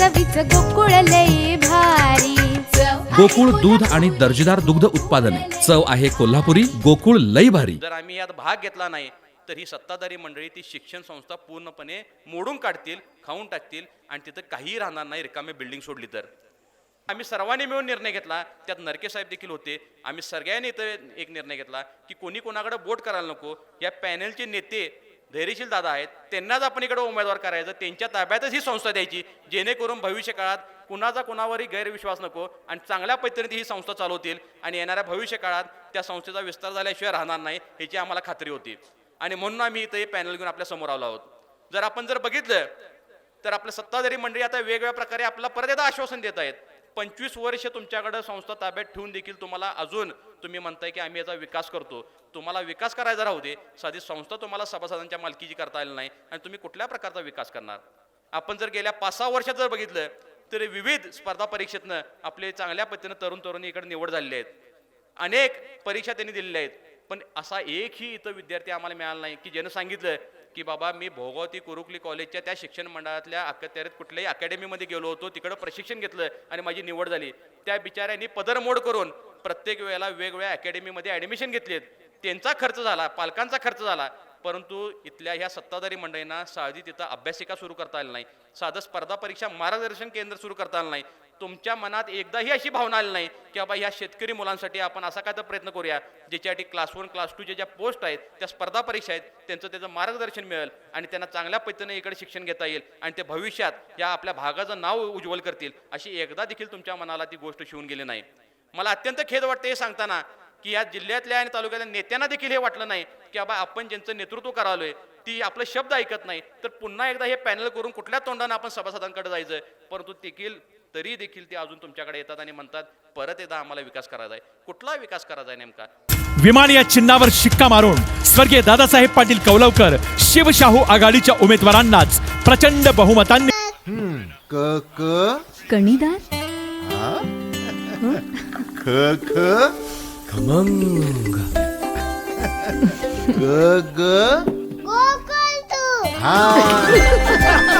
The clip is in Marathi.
चवीच गोकुळ लई भारी. गोकुळ दूध आणि दर्जेदार दुग्ध उत्पादने. चव आहे कोल्हापुरी गोकुळ लई भारी. जर आम्ही यात भाग घेतला नाही तर ही सत्ताधारी मंडळी ती शिक्षण संस्था पूर्णपणे मोडून काढतील खाऊन टाकतील आणि तिथं काहीही राहणार नाही रिकामी बिल्डिंग सोडली तर. आम्ही सर्वांनी मिळून निर्णय घेतला त्यात नरके साहेब देखील होते. आम्ही सगळ्यांनी इथं एक निर्णय घेतला की कोणी कोणाकडे बोट करायला नको या पॅनलचे नेते धैर्यशील दादा आहेत. त्यांनाच आपण इकडे उमेदवार करायचं. त्यांच्या ताब्यातच ही संस्था द्यायची जेणेकरून भविष्य काळात कुणाचा कुणावरही गैरविश्वास नको आणि चांगल्या पद्धतीने ही संस्था चालवतील आणि येणाऱ्या भविष्य काळात त्या संस्थेचा विस्तार झाल्याशिवाय राहणार नाही ह्याची आम्हाला खात्री होती. आणि म्हणून आम्ही इथं हे पॅनल घेऊन आपल्यासमोर आलो आहोत. जर आपण जर बघितलं तर आपल्या सत्ताधारी मंडळी आता वेगवेगळ्या प्रकारे आपल्याला परत एकदा आश्वासन देत आहेत. पंचवीस वर्ष तुमच्याकडं संस्था ताब्यात ठेवून देखील तुम्हाला अजून तुम्ही म्हणताय की आम्ही याचा विकास करतो. तुम्हाला विकास करायचा राहू दे. साधी संस्था तुम्हाला सभासदांच्या मालकीची करता आली नाही आणि तुम्ही कुठल्या प्रकारचा विकास करणार? आपण जर गेल्या पाच सहा वर्षात जर बघितलं तर विविध स्पर्धा परीक्षेतनं आपले चांगल्या पद्धतीनं तरुण तरुणी इकडे निवड झालेले आहेत. अनेक परीक्षा त्यांनी दिलेल्या आहेत. पण असा एकही इथं विद्यार्थी आम्हाला मिळाला नाही की ज्यानं सांगितलं की बाबा मी भोगावती कुरुकली कॉलेजच्या त्या शिक्षण मंडळातल्या अखत्यारीत कुठल्याही अकॅडमीमध्ये गेलो होतो तिकडं प्रशिक्षण घेतलं आणि माझी निवड झाली. त्या बिचाऱ्यांनी पदरमोड करून प्रत्येक वेळेला वेगवेगळ्या अकॅडमीमध्ये ॲडमिशन घेतलेत. त्यांचा खर्च झाला पालकांचा खर्च झाला. परंतु इथल्या ह्या सत्ताधारी मंडळींना साधी तिथं अभ्यासिका सुरू करता आली नाही. साधं स्पर्धा परीक्षा मार्गदर्शन केंद्र सुरू करता आलं नाही. तुमच्या मनात एकदाही अशी भावना आली नाही की बाबा ह्या शेतकरी मुलांसाठी आपण असा काय तर प्रयत्न करूया ज्याच्यासाठी क्लास वन क्लास टूच्या ज्या पोस्ट आहेत त्या स्पर्धा परीक्षा आहेत त्यांचं त्याचं मार्गदर्शन मिळेल आणि त्यांना चांगल्या पद्धतीने इकडे शिक्षण घेता येईल आणि ते भविष्यात या आपल्या भागाचं नाव उज्ज्वल करतील अशी एकदा देखील तुमच्या मनाला ती गोष्ट शिवून गेली नाही. मला अत्यंत खेद वाटते हे सांगताना की या जिल्ह्यातल्या आणि तालुक्यातल्या नेत्यांना देखील हे वाटलं नाही की बाबा आपण ज्यांचं नेतृत्व करालोय ती आपलं शब्द ऐकत नाही. तर पुन्हा एकदा हे पॅनल करून कुठल्या तोंडानं आपण सभासदांकडे जायचं? परंतु देखील तरी देखील ते अजून तुमच्याकडे येतात आणि म्हणतात परत एकदा आम्हाला विकास करायचा आहे. कुठला विकास करायचा आहे नेमका? विमान या चिन्हावर शिक्का मारून स्वर्गीय दादासाहेब पाटील कौलवकर शिवशाहू आघाडीच्या उमेदवारांनाच प्रचंड बहुमतांनी क क. कणीदार ख ख. खमंग. ग ग. हा.